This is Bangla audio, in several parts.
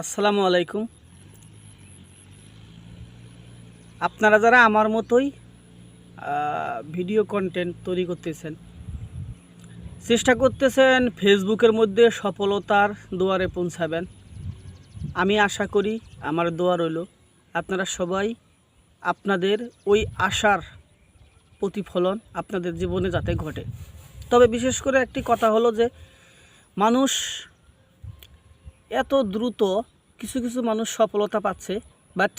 আসসালামু আলাইকুম। আপনারা যারা আমার মতোই ভিডিও কন্টেন্ট তৈরি করতেছেন, চেষ্টা করতেছেন ফেসবুকের মধ্যে সফলতার দুয়ারে পৌঁছাবেন। আমি আশা করি আমার দোয়া রইল, আপনারা সবাই আপনাদের ওই আশার প্রতিফলন আপনাদের জীবনে যাতে ঘটে। তবে বিশেষ করে একটি কথা হলো যে, মানুষ এত দ্রুত কিছু কিছু মানুষ সফলতা পাচ্ছে বাট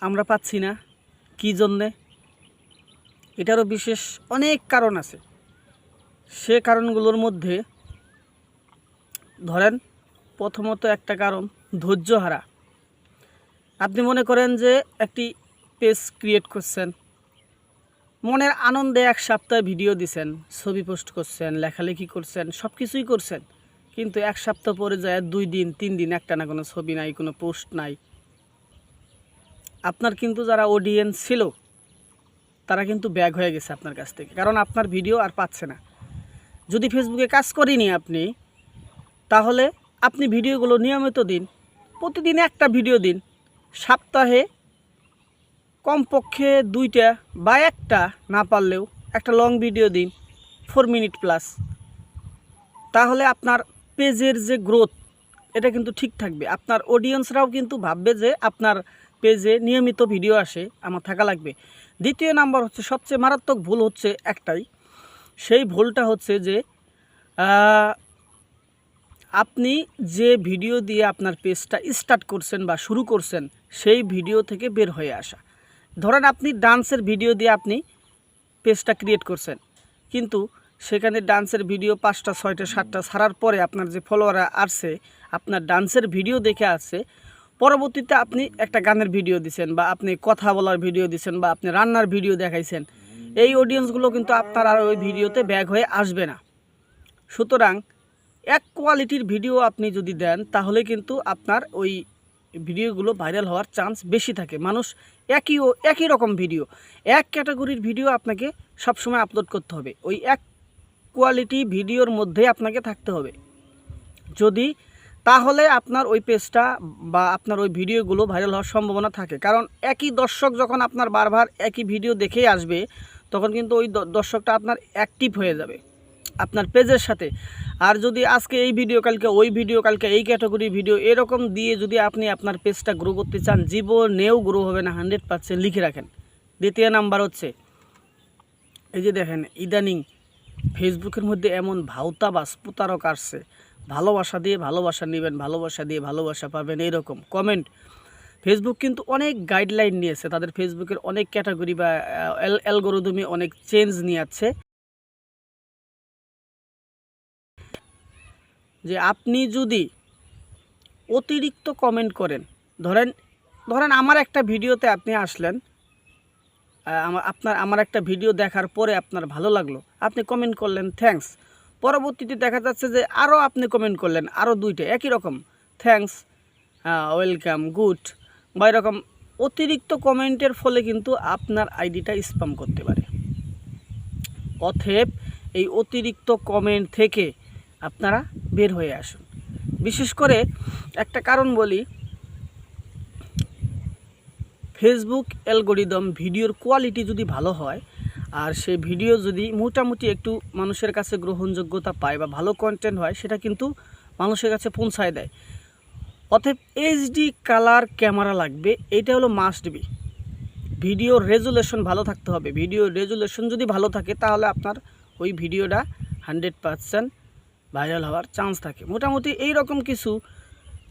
আমরা পাচ্ছি না। কী জন্যে? এটারও বিশেষ অনেক কারণ আছে। সে কারণগুলোর মধ্যে ধরেন, প্রথমত একটা কারণ, ধৈর্য হারা। আপনি মনে করেন যে একটি পেজ ক্রিয়েট করছেন, মনের আনন্দে এক সপ্তাহে ভিডিও দিছেন, ছবি পোস্ট করছেন, লেখালেখি করছেন সব কিছুই করছেন। কিন্তু এক সপ্তাহ পরে যায়, দুই দিন, তিন দিন, একটা না কোনো ছবি নাই, কোনো পোস্ট নাই। আপনার কিন্তু যারা অডিয়েন্স ছিল, তারা কিন্তু ব্যাগ হয়ে গেছে আপনার কাছ থেকে। কারণ আপনার ভিডিও আর পাচ্ছে না। যদি ফেসবুকে কাজ করেনি আপনি, তাহলে আপনি ভিডিওগুলো নিয়মিত দিন, প্রতিদিন একটা ভিডিও দিন। সপ্তাহে কমপক্ষে দুইটা বা একটা না পারলেও একটা লং ভিডিও দিন ফোর মিনিট প্লাস তাহলে আপনার পেজের যে গ্রোথ এটা কিন্তু ঠিক থাকবে। আপনার অডিয়েন্সরাও কিন্তু ভাববে যে আপনার পেজে নিয়মিত ভিডিও আসে, আমার থাকা লাগবে। দ্বিতীয় নাম্বার হচ্ছে, সবচেয়ে মারাত্মক ভুল হচ্ছে একটাই। সেই ভুলটা হচ্ছে যে আপনি যে ভিডিও দিয়ে আপনার পেজটা স্টার্ট করছেন বা শুরু করছেন, সেই ভিডিও থেকে বের হয়ে আসা। ধরেন আপনি ডান্সের ভিডিও দিয়ে আপনি পেজটা ক্রিয়েট করছেন। কিন্তু সেখানে ডান্সের ভিডিও পাঁচটা, ছয়টা, সাতটা ছাড়ার পরে আপনার যে ফলোয়াররা আসছে, আপনার ডান্সের ভিডিও দেখে আসছে, পরবর্তীতে আপনি একটা গানের ভিডিও দিচ্ছেন বা আপনি কথা বলার ভিডিও দিছেন বা আপনি রান্নার ভিডিও দেখাইছেন, এই অডিয়েন্সগুলো কিন্তু আপনার আর ওই ভিডিওতে ব্যাগ হয়ে আসবে না। সুতরাং এক কোয়ালিটির ভিডিও আপনি যদি দেন, তাহলে কিন্তু আপনার ওই ভিডিওগুলো ভাইরাল হওয়ার চান্স বেশি থাকে। মানুষ একই ও একই রকম ভিডিও এক ক্যাটাগরির ভিডিও আপনাকে সবসময় আপলোড করতে হবে। ওই এক কোয়ালিটি ভিডিওর মধ্যে আপনাকে থাকতে হবে। যদি তাহলে আপনার ওই পেজটা বা আপনার ওই ভিডিওগুলো ভাইরাল হওয়ার সম্ভাবনা থাকে। কারণ একই দর্শক যখন আপনার বারবার একই ভিডিও দেখেই আসবে, তখন কিন্তু ওই দর্শকটা আপনার অ্যাক্টিভ হয়ে যাবে, আপনার পেজের সাথে। আর যদি আজকে এই ভিডিও কালকে ওই ভিডিও কালকে এই ক্যাটাগরি ভিডিও এরকম দিয়ে যদি আপনি আপনার পেজটা গ্রো করতে চান, জীবনেও গ্রো হবে না হান্ড্রেড পার্সেন্ট লিখে রাখেন। দ্বিতীয় নাম্বার হচ্ছে, এই যে দেখেন, ইদানিং ফেসবুকের মধ্যে এমন ভাওতাবাস, প্রতারক আসছে। ভালোবাসা দিয়ে ভালোবাসা নেবেন, ভালোবাসা দিয়ে ভালোবাসা পাবেন, এরকম কমেন্ট। ফেসবুক কিন্তু অনেক গাইডলাইন নিয়েছে, তাদের ফেসবুকের অনেক ক্যাটাগরি বা অ্যালগোরিদমে অনেক চেঞ্জ নিয়ে যাচ্ছে যে আপনি যদি অতিরিক্ত কমেন্ট করেন, ধরেন ধরেন আমার একটা ভিডিওতে আপনি আসলেন আমার আপনার আমার একটা ভিডিও দেখার পরে আপনার ভালো লাগল। আপনি কমেন্ট করলেন থ্যাঙ্কস পরবর্তীতে দেখা যাচ্ছে যে আরও আপনি কমেন্ট করলেন আরও দুইটা। একই রকম। থ্যাঙ্কস ওয়েলকাম গুড বা এরকম অতিরিক্ত কমেন্টের ফলে কিন্তু আপনার আইডিটা স্প্যাম করতে পারে। অথেব এই অতিরিক্ত কমেন্ট থেকে আপনারা বের হয়ে আসুন। বিশেষ করে একটা কারণ বলি ফেসবুক অ্যালগোরিদম ভিডিওর কোয়ালিটি যদি ভালো হয়, আর সেই ভিডিও যদি মোটামুটি একটু মানুষের কাছে গ্রহণযোগ্যতা পায় বা ভালো কন্টেন্ট হয়, সেটা কিন্তু মানুষের কাছে পৌঁছায় দেয়। অতএব এইচডি কালার ক্যামেরা লাগবে, এটা হলো মাস্ট বি ভিডিওর রেজুলেশন ভালো থাকতে হবে। ভিডিও রেজুলেশন যদি ভালো থাকে, তাহলে আপনার ওই ভিডিওটা হান্ড্রেড পারসেন্ট ভাইরাল হওয়ার চান্স থাকে। মোটামুটি এই রকম কিছু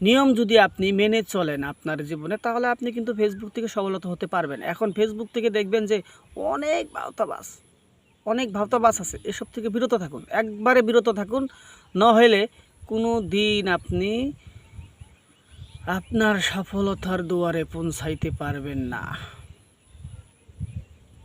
নিয়ম যদি আপনি মেনে চলেন আপনার জীবনে, তাহলে আপনি কিন্তু ফেসবুক থেকে সফলতা হতে পারবেন। এখন ফেসবুক থেকে দেখবেন যে অনেক ভাওতাবাস অনেক ভাওতাবাস আছে। এসব থেকে বিরত থাকুন, একবারে বিরত থাকুন। নহলে কোনো দিন আপনি আপনার সফলতার দুয়ারে পৌঁছাইতে পারবেন না।